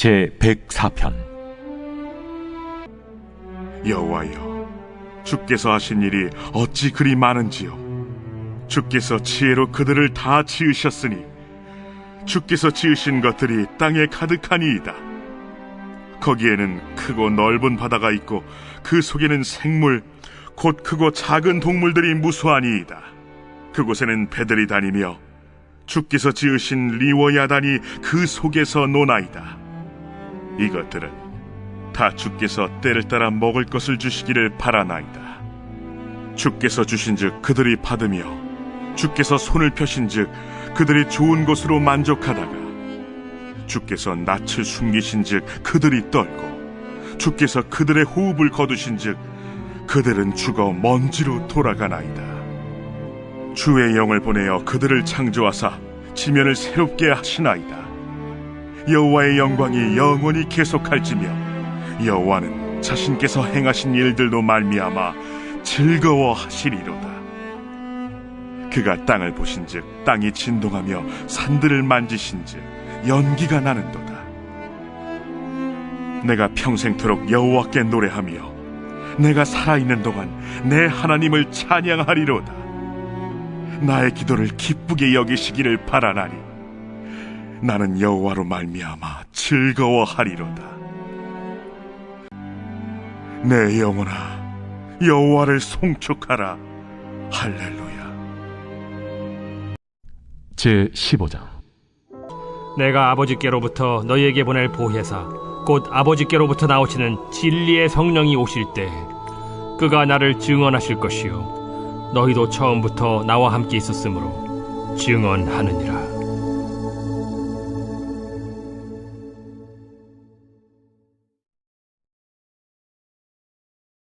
제 104편. 여호와여 주께서 하신 일이 어찌 그리 많은지요? 주께서 지혜로 그들을 다 지으셨으니 주께서 지으신 것들이 땅에 가득하니이다. 거기에는 크고 넓은 바다가 있고 그 속에는 생물 곧 크고 작은 동물들이 무수하니이다. 그곳에는 배들이 다니며 주께서 지으신 리워야단이 그 속에서 노나이다 이것들은 다 주께서 때를 따라 먹을 것을 주시기를 바라나이다. 주께서 주신즉 그들이 받으며 주께서 손을 펴신즉 그들이 좋은 것으로 만족하다가 주께서 낯을 숨기신즉 그들이 떨고 주께서 그들의 호흡을 거두신즉 그들은 죽어 먼지로 돌아가나이다. 주의 영을 보내어 그들을 창조하사 지면을 새롭게 하시나이다. 여호와의 영광이 영원히 계속할지며 여호와는 자신께서 행하신 일들로 말미암아 즐거워하시리로다. 그가 땅을 보신즉 땅이 진동하며 산들을 만지신즉 연기가 나는도다. 내가 평생토록 여호와께 노래하며 내가 살아있는 동안 내 하나님을 찬양하리로다. 나의 기도를 기쁘게 여기시기를 바라나니 나는 여호와로 말미암아 즐거워하리로다. 내 영혼아, 여호와를 송축하라. 할렐루야. 제 15장 내가 아버지께로부터 너희에게 보낼 보혜사 곧 아버지께로부터 나오시는 진리의 성령이 오실 때 그가 나를 증언하실 것이요 너희도 처음부터 나와 함께 있었으므로 증언하느니라